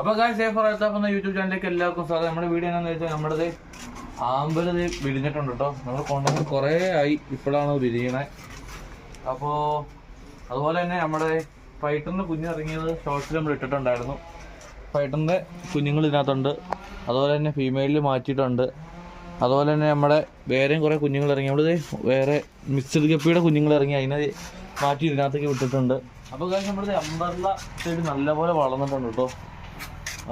അപ്പൊ സേഫ് എന്ന യൂട്യൂബ് ചാനലിലേക്ക് എല്ലാവർക്കും സ്വാഗതം. നമ്മുടെ വീഡിയോ എന്താണെന്ന് വെച്ചാൽ നമ്മുടെ ആമ്പൽ ദേ വിരിഞ്ഞിട്ടുണ്ട് കേട്ടോ നമ്മൾ കൊണ്ടുവന്ന് കുറേ ആയി ഇപ്പോഴാണ് വിരിയണേ. അപ്പോൾ അതുപോലെ തന്നെ നമ്മുടെ ഫൈറ്ററിന് കുഞ്ഞിറങ്ങിയത് ഷോർട്സിൽ നമ്മൾ ഇട്ടിട്ടുണ്ടായിരുന്നു. ഫൈറ്ററിന്റെ കുഞ്ഞുങ്ങൾ ഇതിനകത്തുണ്ട്. അതുപോലെ തന്നെ ഫീമെയിലിൽ മാറ്റിയിട്ടുണ്ട്. അതുപോലെ തന്നെ നമ്മുടെ വേറെയും കുറേ കുഞ്ഞുങ്ങൾ ഇറങ്ങി. നമ്മൾ വേറെ മിക്സഡ് ഗപ്പിയുടെ കുഞ്ഞുങ്ങൾ ഇറങ്ങി. അതിനെ മാറ്റി ഇതിനകത്തേക്ക് വിട്ടിട്ടുണ്ട്. അപ്പോൾ കാര്യം നമ്മുടെ അമ്പർല സൈഡ് നല്ലപോലെ വളർന്നിട്ടുണ്ട് കേട്ടോ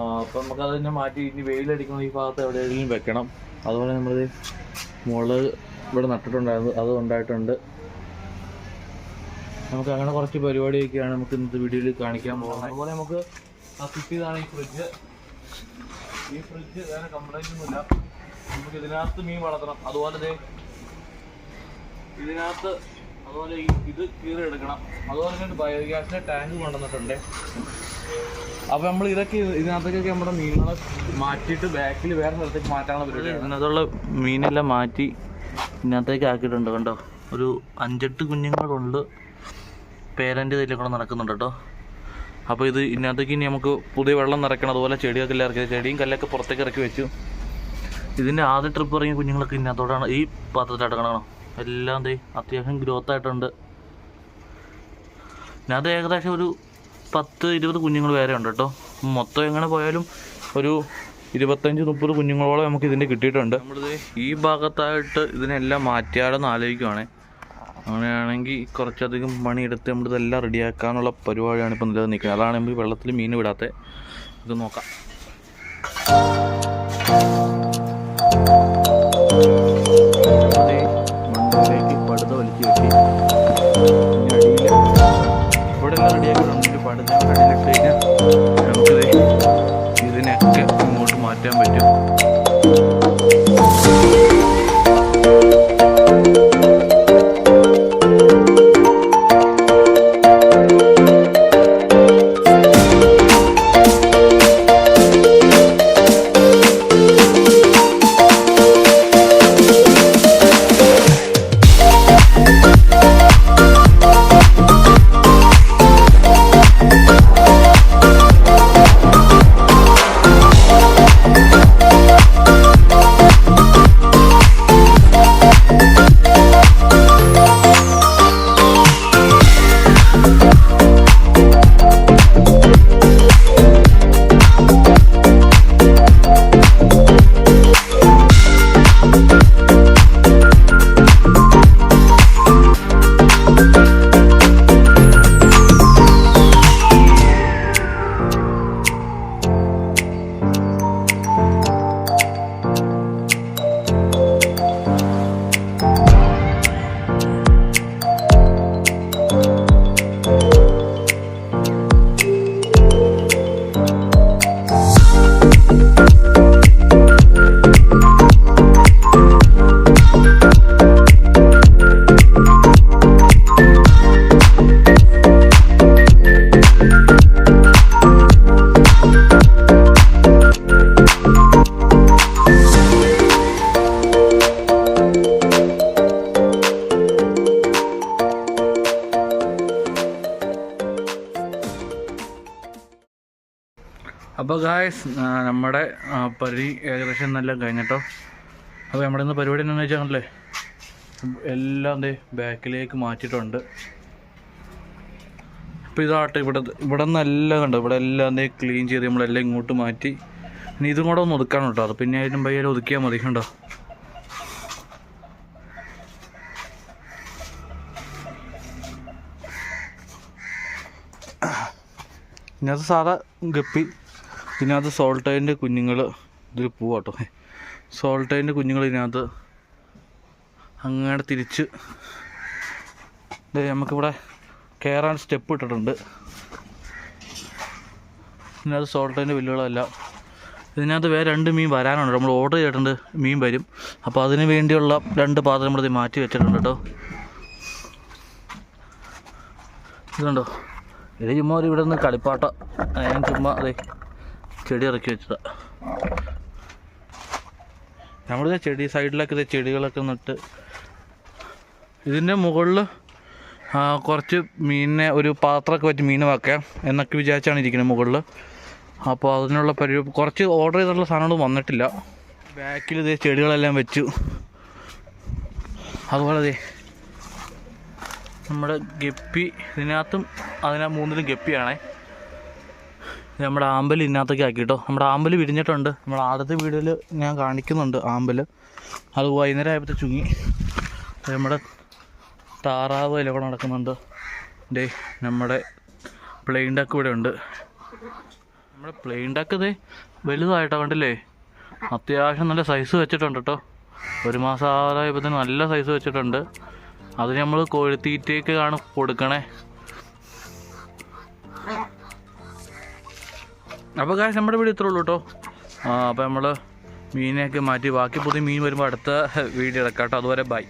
അപ്പോൾ നമുക്ക് തന്നെ മാറ്റി ഇനി വെയിലടിക്കുന്ന ഈ ഭാഗത്ത് എവിടെയെങ്കിലും വെക്കണം. അതുപോലെ നമ്മൾ മുളക് ഇവിടെ നട്ടിട്ടുണ്ടായിരുന്നു അത് ഉണ്ടായിട്ടുണ്ട്. നമുക്ക് അങ്ങനെ കുറച്ച് പരിപാടിയൊക്കെയാണ് നമുക്ക് ഇന്നത്തെ വീഡിയോയിൽ കാണിക്കാൻ പോകുന്നത്. അതുപോലെ നമുക്ക് കിട്ടിയതാണ് ഈ ഫ്രിഡ്ജ് ഈ ഫ്രിഡ്ജ് വേറെ കംപ്ലൈന്റ് ഒന്നുമില്ല. നമുക്ക് ഇതിനകത്ത് മീൻ വളർത്തണം. അതുപോലെ ഇതിനകത്ത് അതുപോലെ ഇത് കീറി എടുക്കണം. അതുപോലെ തന്നെ ബയോഗ്യാസിന്റെ ടാങ്ക് കൊണ്ടുവന്നിട്ടുണ്ട്. അപ്പൊ നമ്മൾ ഇതൊക്കെ ഇതിനകത്തേക്കൊക്കെ നമ്മുടെ മീനുകളെ മാറ്റിയിട്ട് ബാക്കിൽ വേറെ സ്ഥലത്തേക്ക് മാറ്റാനുള്ള പരിപാടി ഇതിനകത്തുള്ള മീനെല്ലാം മാറ്റി ഇതിനകത്തേക്ക് ആക്കിയിട്ടുണ്ട് കണ്ടോ? ഒരു അഞ്ചെട്ട് കുഞ്ഞുങ്ങളുണ്ട്. പേരന്റെ ഇതിൽ കൂടെ നടക്കുന്നുണ്ട് കേട്ടോ. അപ്പോൾ ഇത് ഇതിനകത്തേക്ക് ഇനി നമുക്ക് പുതിയ വെള്ളം നിറയ്ക്കണം. അതുപോലെ ചെടിയൊക്കെ എല്ലാം ഇറക്കി ചെടിയും കല്ലൊക്കെ പുറത്തേക്ക് ഇറക്കി വെച്ചു. ഇതിന്റെ ആദ്യ ട്രിപ്പ് ഇറങ്ങിയ കുഞ്ഞുങ്ങളൊക്കെ ഇതിനകത്തോടാണ്. ഈ പാത്രത്തിലായിട്ട് കാണണം എല്ലാം ദേ അത്യാവശ്യം ഗ്രോത്ത് ആയിട്ടുണ്ട്. ഇതിനകത്ത് ഏകദേശം ഒരു പത്ത് ഇരുപത് കുഞ്ഞുങ്ങൾ വേറെ ഉണ്ട് കേട്ടോ. മൊത്തം എങ്ങനെ പോയാലും ഒരു ഇരുപത്തഞ്ച് മുപ്പത് കുഞ്ഞുങ്ങളോളം നമുക്ക് ഇതിന്റെ കിട്ടിയിട്ടുണ്ട്. നമ്മളിത് ഈ ഭാഗത്തായിട്ട് ഇതിനെല്ലാം മാറ്റിയാലെന്ന് ആലോചിക്കുവാണേ. അങ്ങനെയാണെങ്കിൽ കുറച്ചധികം പണിയെടുത്ത് നമ്മളിതെല്ലാം റെഡിയാക്കാനുള്ള പരിപാടിയാണ് ഇപ്പം നിലനിൽക്കുന്നത് അതാണ് നമ്മൾ വെള്ളത്തിൽ മീൻ വിടാത്തത് ഇത് നോക്കാം. Thank മണ്ണിലേക്ക് അപ്പോൾ ഗായ്സ് നമ്മുടെ പരി ഏകദേശം എന്നെല്ലാം കഴിഞ്ഞിട്ടോ? അപ്പോൾ നമ്മുടെ ഇന്ന് പരിപാടി എന്താണെന്ന് വെച്ചാൽ എല്ലാം ദേ ബാക്കിലേക്ക് മാറ്റിയിട്ടുണ്ട്. അപ്പോൾ ഇതാട്ട് ഇവിടെ ഇവിടെ നിന്നെല്ലാം കണ്ടോ? ഇവിടെ എല്ലാം ദേ ക്ലീൻ ചെയ്ത് നമ്മളെല്ലാം ഇങ്ങോട്ട് മാറ്റി. ഇനി ഇതും കൂടെ ഒന്ന് ഒതുക്കാൻ കേട്ടോ. അത് പിന്നെ ആയാലും പയ്യാലും ഒതുക്കിയാൽ മതി കണ്ടോ? ഇന്നത്തെ സാധാ ഗപ്പി ഇതിനകത്ത് സോൾട്ടൈന്റെ കുഞ്ഞുങ്ങൾ ഇതിൽ പോവാട്ടോ. സോൾട്ടൈന്റെ കുഞ്ഞുങ്ങൾ ഇതിനകത്ത് അങ്ങനെ തിരിച്ച് നമുക്കിവിടെ കയറാൻ സ്റ്റെപ്പ് ഇട്ടിട്ടുണ്ട്. ഇതിനകത്ത് സോൾട്ടൈന്റെ വില്ലുകളെല്ലാം. ഇതിനകത്ത് വേറെ രണ്ട് മീൻ വരാനുണ്ട്. നമ്മൾ ഓർഡർ ചെയ്തിട്ടുണ്ട് മീൻ വരും. അപ്പോൾ അതിന് വേണ്ടിയുള്ള രണ്ട് പാത്രം നമ്മൾ മാറ്റി വെച്ചിട്ടുണ്ട് കേട്ടോ. ഇതുണ്ടോ? ഇത് ചുമ്മാ ഇവിടെ നിന്ന് കളിപ്പാട്ട. ഞാൻ ചുമ്മാ അതെ ചെടി ഇറക്കി വെച്ചതാണ് നമ്മളിത് ചെടി സൈഡിലൊക്കെ ഇത് ചെടികളൊക്കെ നട്ട് ഇതിന്റെ മുകളിൽ കുറച്ച് മീനിനെ ഒരു പാത്രമൊക്കെ വെച്ച് മീൻ വെക്കാം എന്നൊക്കെ വിചാരിച്ചാണ് ഇരിക്കുന്നത് മുകളിൽ അപ്പോൾ അതിനുള്ള പരി കുറച്ച് ഓർഡർ ചെയ്തിട്ടുള്ള സാധനങ്ങൾ വന്നിട്ടില്ല. ബാക്കിൽ ഇതേ ചെടികളെല്ലാം വെച്ചു. അതുപോലെ അതെ നമ്മുടെ ഗപ്പി ഇതിനകത്തും അതിനാ മൂന്നിലും ഗപ്പിയാണേ. നമ്മുടെ ആമ്പൽ ഇതിനകത്തൊക്കെ ആക്കി കേട്ടോ നമ്മുടെ ആമ്പൽ വിരിഞ്ഞിട്ടുണ്ട്. നമ്മുടെ ആദ്യത്തെ വീഡിയോയിൽ ഞാൻ കാണിക്കുന്നുണ്ട് ആമ്പൽ അത് വൈകുന്നേരം ആയപ്പോഴത്തെ ചുങ്ങി. നമ്മുടെ താറാവ് ഇല കൂടെ നടക്കുന്നുണ്ട്. ഡേ നമ്മുടെ പ്ലെയിൻ ഡക്ക് ഇവിടെ ഉണ്ട്. നമ്മുടെ പ്ലെയിൻ ഡക്ക് ഇതേ വലുതായിട്ടോ കണ്ടില്ലേ? അത്യാവശ്യം നല്ല സൈസ് വെച്ചിട്ടുണ്ട് കേട്ടോ ഒരു മാസം ആറായപ്പോഴത്തേന് നല്ല സൈസ് വെച്ചിട്ടുണ്ട്. അത് നമ്മൾ കോഴിത്തീറ്റയൊക്കെ ആണ് കൊടുക്കണേ. അപ്പോൾ കാശ് നമ്മുടെ വീട് ഇത്രേ ഉള്ളൂ കേട്ടോ അപ്പോൾ നമ്മൾ മീനെയൊക്കെ മാറ്റി ബാക്കി പുതിയ മീൻ വരുമ്പോൾ അടുത്ത വീഡിയോ എടുക്കാം കേട്ടോ അതുവരെ ബൈ